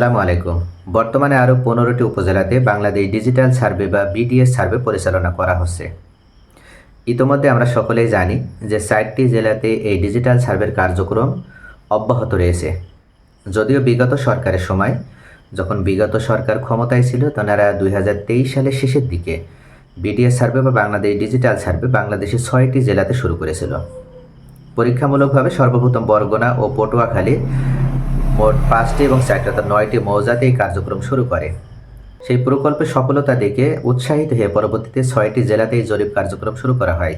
আসসালামু আলাইকুম। বর্তমানে আরও পনেরোটি উপজেলাতে বাংলাদেশ ডিজিটাল সার্ভে বা বিডিএস সার্ভে পরিচালনা করা হচ্ছে। ইতোমধ্যে আমরা সকলেই জানি যে ষাটটি জেলাতে এই ডিজিটাল সার্ভের কার্যক্রম অব্যাহত রয়েছে। যদিও বিগত সরকারের সময়, যখন বিগত সরকার ক্ষমতায় ছিল, তারা দুই সালের শেষের দিকে বিডিএস সার্ভে বা বাংলাদেশ ডিজিটাল সার্ভে বাংলাদেশের ছয়টি জেলাতে শুরু করেছিল। পরীক্ষামূলকভাবে সর্বপ্রথম বরগুনা ও পটুয়াখালী মোট পাঁচটি এবং চারটি অর্থাৎ নয়টি মৌজাতে এই কার্যক্রম শুরু করে। সেই প্রকল্পের সফলতা দেখে উৎসাহিত হয়ে পরবর্তীতে ছয়টি জেলাতে এই জরিপ কার্যক্রম শুরু করা হয়।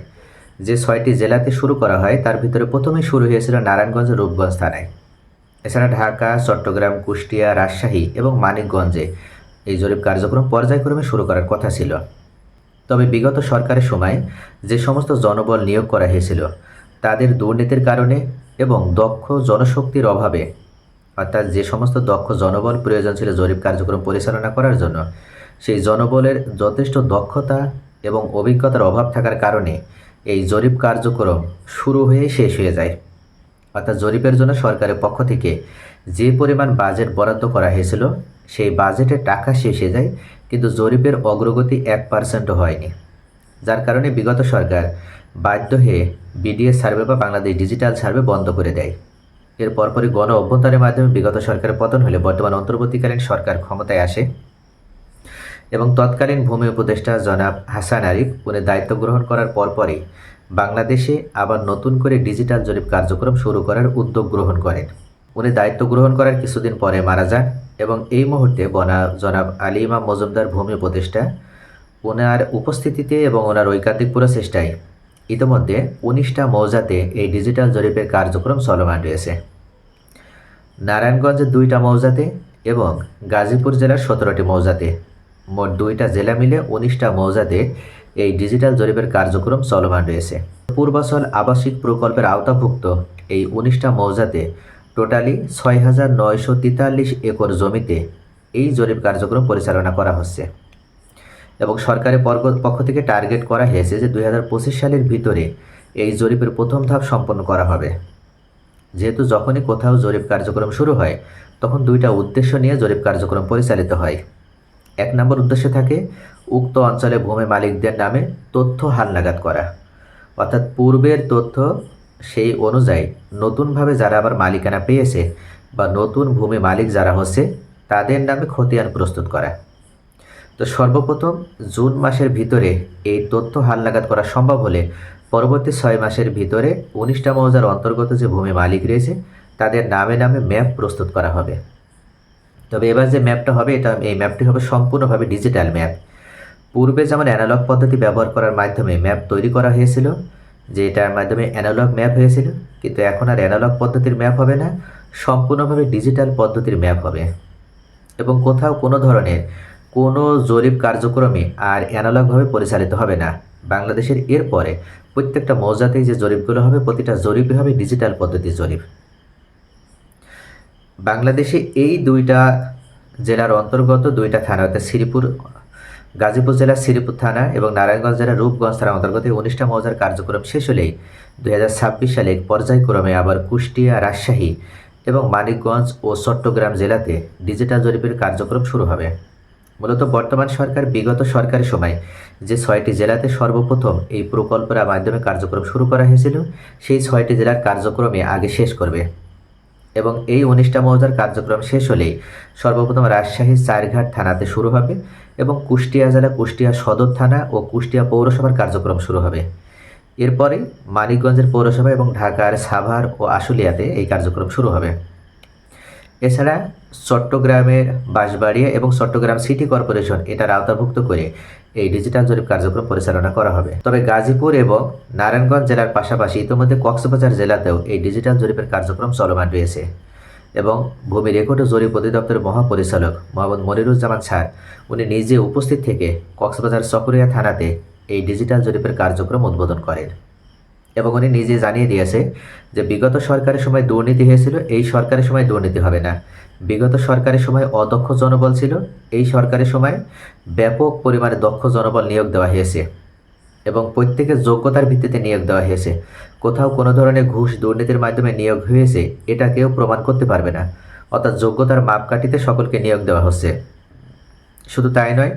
যে ছয়টি জেলাতে শুরু করা হয়, তার ভিতরে প্রথমে শুরু হয়েছিল নারায়ণগঞ্জ, রূপগঞ্জ থানায়। এছাড়া ঢাকা, চট্টগ্রাম, কুষ্টিয়া, রাজশাহী এবং মানিকগঞ্জে এই জরিপ কার্যক্রম পর্যায়ক্রমে শুরু করার কথা ছিল। তবে বিগত সরকারের সময় যে সমস্ত জনবল নিয়োগ করা হয়েছিল, তাদের দুর্নীতির কারণে এবং দক্ষ জনশক্তির অভাবে অর্থাৎ যে সমস্ত দক্ষ জনবল প্রয়োজন ছিল জরিপ কার্যক্রম পরিচালনা করার জন্য, সেই জনবলের যথেষ্ট দক্ষতা এবং অভিজ্ঞতার অভাব থাকার কারণে এই জরিপ কার্যক্রম শুরু হয়ে শেষ হয়ে যায়। অর্থাৎ জরিপের জন্য সরকারের পক্ষ থেকে যে পরিমাণ বাজেট বরাদ্দ করা হয়েছিল, সেই বাজেটের টাকা শেষ হয়ে যায়, কিন্তু জরিপের অগ্রগতি এক পার্সেন্টও হয়নি। যার কারণে বিগত সরকার বাধ্য হয়ে বিডিএস সার্ভে বা বাংলাদেশ ডিজিটাল সার্ভে বন্ধ করে দেয়। এর পরপরই গণ অভ্যন্তরের মাধ্যমে বিগত সরকারের পতন হলে বর্তমান অন্তর্বর্তীকালীন সরকার ক্ষমতায় আসে। এবং তৎকালীন ভূমি উপদেষ্টা জনাব হাসান আরিফ উনি দায়িত্ব গ্রহণ করার পরপরই বাংলাদেশে আবার নতুন করে ডিজিটাল জরিপ কার্যক্রম শুরু করার উদ্যোগ গ্রহণ করেন। উনি দায়িত্ব গ্রহণ করার কিছুদিন পরে মারা যান এবং এই মুহূর্তে বনা জনাব আলী ইমাম মজুমদার ভূমি উপদেষ্টা ওনার উপস্থিতিতে এবং ওনার ঐকান্তিক প্রচেষ্টায় ইতিমধ্যে উনিশটা মৌজাতে এই ডিজিটাল জরিপের কার্যক্রম চলমান রয়েছে। নারায়ণগঞ্জের দুইটা মৌজাতে এবং গাজীপুর জেলার সতেরোটি মৌজাতে। মোট দুইটা জেলা মিলে উনিশটা মৌজাতে এই ডিজিটাল জরিপের কার্যক্রম চলমান রয়েছে। পূর্বাচল আবাসিক প্রকল্পের আওতাভুক্ত এই উনিশটা মৌজাতে টোটালি ছয় হাজার নয়শো তেতাল্লিশ একর জমিতে এই জরিপ কার্যক্রম পরিচালনা করা হচ্ছে। এবং সরকারের পক্ষ থেকে টার্গেট করা হয়েছে যে দুই হাজার পঁচিশ সালের ভিতরে এই জরিপের প্রথম ধাপ সম্পন্ন করা হবে। যেহেতু যখনই কোথাও জরিপ কার্যক্রম শুরু হয়, তখন দুইটা উদ্দেশ্য নিয়ে জরিপ কার্যক্রম পরিচালিত হয়। এক নম্বর উদ্দেশ্য থাকে উক্ত অঞ্চলে ভূমি মালিকদের নামে তথ্য হালনাগাদ করা। অর্থাৎ পূর্বের তথ্য সেই অনুযায়ী নতুনভাবে যারা আবার মালিকানা পেয়েছে বা নতুন ভূমি মালিক যারা হচ্ছে, তাদের নামে খতিয়ান প্রস্তুত করা। তো সর্বপ্রথম জুন মাসের ভিতরে এই তথ্য হালনাগাদ করা সম্ভব হলে পরবর্তী ছয় মাসের ভিতরে উনিশটা মৌজার অন্তর্গত যে ভূমি মালিক রয়েছে, তাদের নামে নামে ম্যাপ প্রস্তুত করা হবে। তবে এবার যে ম্যাপটা হবে, এটা এই ম্যাপটি হবে সম্পূর্ণভাবে ডিজিটাল ম্যাপ। পূর্বে যেমন অ্যানালগ পদ্ধতি ব্যবহার করার মাধ্যমে ম্যাপ তৈরি করা হয়েছিল, যে এটার মাধ্যমে অ্যানালগ ম্যাপ হয়েছিল, কিন্তু এখন আর অ্যানালগ পদ্ধতির ম্যাপ হবে না, সম্পূর্ণভাবে ডিজিটাল পদ্ধতির ম্যাপ হবে। এবং কোথাও কোনো ধরনের কোনো জরিপ কার্যক্রমে আর অ্যানালগভাবে পরিচালিত হবে না। বাংলাদেশের এরপরে প্রত্যেকটা মৌজাতেই যে জরিপগুলো হবে, প্রতিটা জরিপই হবে ডিজিটাল পদ্ধতির জরিপ। বাংলাদেশে এই দুইটা জেলার অন্তর্গত দুইটা থানা, অর্থাৎ শ্রীপুর, গাজীপুর জেলার শ্রীপুর থানা এবং নারায়ণগঞ্জ জেলার রূপগঞ্জ থানার অন্তর্গত এই উনিশটা মৌজার কার্যক্রম শেষ হলেই দুই হাজার ছাব্বিশ সালে পর্যায়ক্রমে আবার কুষ্টিয়া, রাজশাহী এবং মানিকগঞ্জ ও চট্টগ্রাম জেলাতে ডিজিটাল জরিপের কার্যক্রম শুরু হবে। মূলত বর্তমান সরকার বিগত সরকারের সময় যে ছয়টি জেলাতে সর্বপ্রথম এই প্রকল্পের মাধ্যমে কার্যক্রম শুরু করা হয়েছিল, সেই ছয়টি জেলার কার্যক্রমে আগে শেষ করবে। এবং এই উনিশটা মৌজার কার্যক্রম শেষ হলেই সর্বপ্রথম রাজশাহীর চারঘাট থানাতে শুরু হবে এবং কুষ্টিয়া জেলা, কুষ্টিয়া সদর থানা ও কুষ্টিয়া পৌরসভার কার্যক্রম শুরু হবে। এরপরে মানিকগঞ্জের পৌরসভা এবং ঢাকার সাভার ও আশুলিয়াতে এই কার্যক্রম শুরু হবে। এছাড়া চট্টগ্রামের বাঁশবাড়িয়া এবং চট্টগ্রাম সিটি কর্পোরেশন এটার আওতাভুক্ত করে এই ডিজিটাল জরিপ কার্যক্রম পরিচালনা করা হবে। তবে গাজীপুর এবং নারায়ণগঞ্জ জেলার পাশাপাশি ইতিমধ্যে কক্সবাজার জেলাতেও এই ডিজিটাল জরিপের কার্যক্রম চলমান রয়েছে এবং ভূমি রেকর্ড ও জরিপ অধিদপ্তরের মহাপরিচালক মোহাম্মদ মনিরুজ্জামান স্যার, উনি নিজে উপস্থিত থেকে কক্সবাজার চকরিয়া থানাতে এই ডিজিটাল জরিপের কার্যক্রম উদ্বোধন করেন। এবং উনি নিজে জানিয়ে দিয়েছে যে বিগত সরকারের সময় দুর্নীতি হয়েছিল, এই সরকারের সময় দুর্নীতি হবে না। বিগত সরকারের সময় অদক্ষ জনবল ছিল, এই সরকারের সময় ব্যাপক পরিমাণে দক্ষ জনবল নিয়োগ দেওয়া হয়েছে এবং প্রত্যেকের যোগ্যতার ভিত্তিতে নিয়োগ দেওয়া হয়েছে। কোথাও কোনো ধরনের ঘুষ দুর্নীতির মাধ্যমে নিয়োগ হয়েছে এটা কেউ প্রমাণ করতে পারবে না। অর্থাৎ যোগ্যতার মাপকাঠিতে সকলকে নিয়োগ দেওয়া হচ্ছে। শুধু তাই নয়,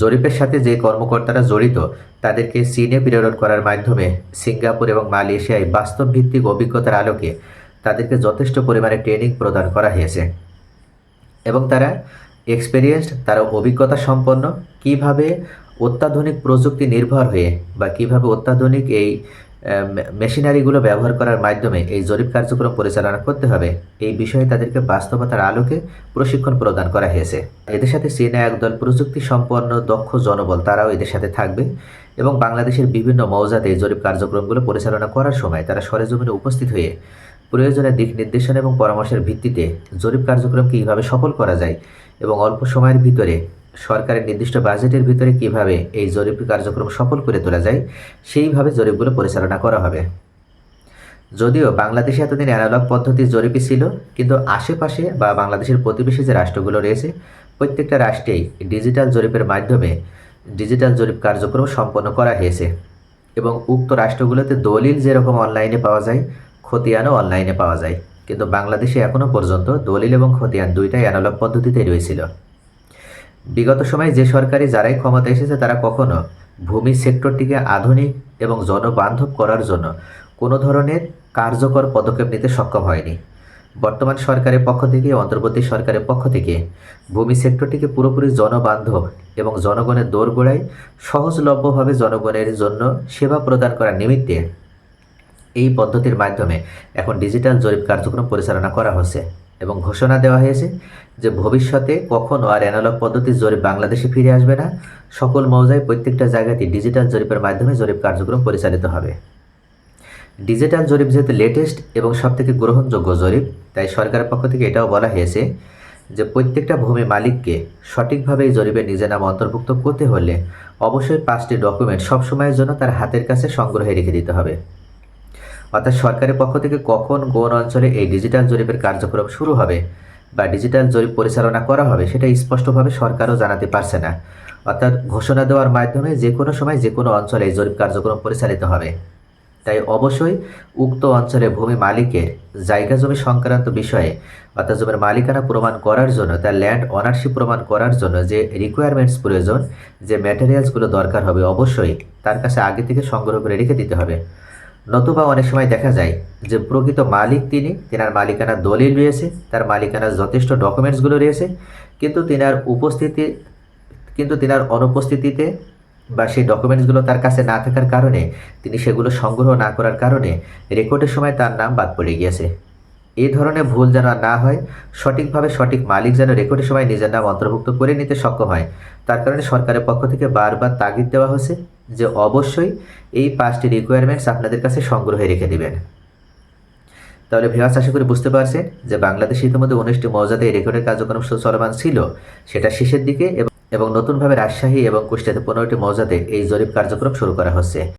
জরিপের সাথে যে কর্মকর্তারা জড়িত, তাদেরকে চীনে প্রেরণ করার মাধ্যমে সিঙ্গাপুর এবং মালয়েশিয়ায় বাস্তব ভিত্তিক অভিজ্ঞতার আলোকে তাদেরকে যথেষ্ট পরিমাণে ট্রেনিং প্রদান করা হয়েছে। এবং তারা এক্সপেরিয়েন্সড তারা অভিজ্ঞতা সম্পন্ন, কীভাবে অত্যাধুনিক প্রযুক্তি নির্ভর হয়ে বা কীভাবে অত্যাধুনিক এই মেশিনারিগুলো ব্যবহার করার মাধ্যমে এই জরিপ কার্যক্রম পরিচালনা করতে হবে। এই বিষয়ে তাদেরকে বাস্তবতার আলোকে প্রশিক্ষণ প্রদান করা হয়েছে। এদের সাথে চীনা একদল প্রযুক্তি সম্পন্ন দক্ষ জনবল, তারাও এদের সাথে থাকবে এবং বাংলাদেশের বিভিন্ন মৌজাতে এই জরিপ কার্যক্রমগুলো পরিচালনা করার সময় তারা সরেজমিনে উপস্থিত হয়ে প্রয়োজনে দিক নির্দেশনা এবং পরামর্শের ভিত্তিতে জরিপ কার্যক্রমকে কীভাবে সফল করা যায় এবং অল্প সময়ের ভিতরে সরকারের নির্দিষ্ট বাজেটের ভিতরে কীভাবে এই জরিপ কার্যক্রম সফল করে তোলা যায়, সেইভাবে জরিপগুলো পরিচালনা করা হবে। যদিও বাংলাদেশে এতদিন অ্যানালগ পদ্ধতির জরিপই ছিল, কিন্তু আশেপাশে বা বাংলাদেশের প্রতিবেশী যে রাষ্ট্রগুলো রয়েছে, প্রত্যেকটা রাষ্ট্রেই ডিজিটাল জরিপের মাধ্যমে ডিজিটাল জরিপ কার্যক্রম সম্পন্ন করা হয়েছে এবং উক্ত রাষ্ট্রগুলোতে দলিল যেরকম অনলাইনে পাওয়া যায়, খতিয়ানও অনলাইনে পাওয়া যায়। কিন্তু বাংলাদেশে এখনও পর্যন্ত দলিল এবং খতিয়ান দুইটাই অ্যানালগ পদ্ধতিতেই রয়েছিল। বিগত সময়ে যে সরকারি যারাই ক্ষমতা এসেছে, তারা কখনো ভূমি সেক্টরটিকে আধুনিক এবং জনবান্ধব করার জন্য কোনো ধরনের কার্যকর পদক্ষেপ নিতে সক্ষম হয়নি। বর্তমান সরকারের পক্ষ থেকে, অন্তর্বর্তী সরকারের পক্ষ থেকে ভূমি সেক্টরটিকে পুরোপুরি জনবান্ধব এবং জনগণের দোরগোড়ায় সহজলভ্যভাবে জনগণের জন্য সেবা প্রদান করার নিমিত্তে এই পদ্ধতির মাধ্যমে এখন ডিজিটাল জরিপ কার্যক্রম পরিচালনা করা হচ্ছে। এবং ঘোষণা দেওয়া হয়েছে যে ভবিষ্যতে কখনও আর অ্যানালগ পদ্ধতির জরিপ বাংলাদেশে ফিরে আসবে না। সকল মৌজায় প্রত্যেকটা জায়গাতেই ডিজিটাল জরিপের মাধ্যমে জরিপ কার্যক্রম পরিচালিত হবে। ডিজিটাল জরিপ যেহেতু লেটেস্ট এবং সবথেকে গ্রহণযোগ্য জরিপ, তাই সরকারের পক্ষ থেকে এটাও বলা হয়েছে যে প্রত্যেকটা ভূমি মালিককে সঠিকভাবে এই জরিপে নিজের নাম অন্তর্ভুক্ত করতে হলে অবশ্যই পাঁচটি ডকুমেন্ট সবসময়ের জন্য তার হাতের কাছে সংগ্রহে রেখে দিতে হবে। অর্থাৎ সরকারের পক্ষ থেকে কখন কোন অঞ্চলে এই ডিজিটাল জরিপের কার্যক্রম শুরু হবে বা ডিজিটাল জরিপ পরিচালনা করা হবে সেটা স্পষ্টভাবে সরকারও জানাতে পারছে না। অর্থাৎ ঘোষণা দেওয়ার মাধ্যমে যে কোনো সময় যে কোনো অঞ্চলে এই জরিপ কার্যক্রম পরিচালিত হবে। তাই অবশ্যই উক্ত অঞ্চলে ভূমি মালিকের জায়গা জমি সংক্রান্ত বিষয়ে অর্থাৎ জমির মালিকানা প্রমাণ করার জন্য তার ল্যান্ড অনারশিপ প্রমাণ করার জন্য যে রিকোয়ারমেন্টস প্রয়োজন, যে ম্যাটেরিয়ালসগুলো দরকার হবে অবশ্যই তার কাছে আগে থেকে সংগ্রহ করে রেখে দিতে হবে। নতুবা অনেক সময় দেখা যায় যে প্রকৃত মালিক তিনি, তেনার মালিকানার দলিল রয়েছে, তার মালিকানার যথেষ্ট ডকুমেন্টসগুলো রয়েছে, কিন্তু তেনার উপস্থিতি, কিন্তু তেনার অনুপস্থিতিতে বা সেই ডকুমেন্টসগুলো তার কাছে না থাকার কারণে, তিনি সেগুলো সংগ্রহ না করার কারণে রেকর্ডের সময় তার নাম বাদ পড়ে গিয়েছে। এই ধরনের ভুল যেন না হয়, সঠিকভাবে সঠিক মালিক যেন রেকর্ডের সময় নিজের নাম অন্তর্ভুক্ত করে নিতে সক্ষম হয়। তার কারণে সরকারের পক্ষ থেকে বারবার তাগিদ দেওয়া হয়েছে। যে অবশ্যই এই পাঁচটি রিকোয়ারমেন্টস আপনাদের কাছে সংগ্রহে রেখে দেবেন। তাহলে ভিওয়ার্স আশা করি বুঝতে পারছেন যে বাংলাদেশে ইতিমধ্যে উনিশটি মৌজাতে এই রেকর্ডের কার্যক্রম চলমান ছিল। সেটা শেষের দিকে এবং এবং নতুনভাবে রাজশাহী এবং কুষ্টিয়াতে পনেরোটি মর্যাদে এই জরিপ কার্যক্রম শুরু করা হচ্ছে।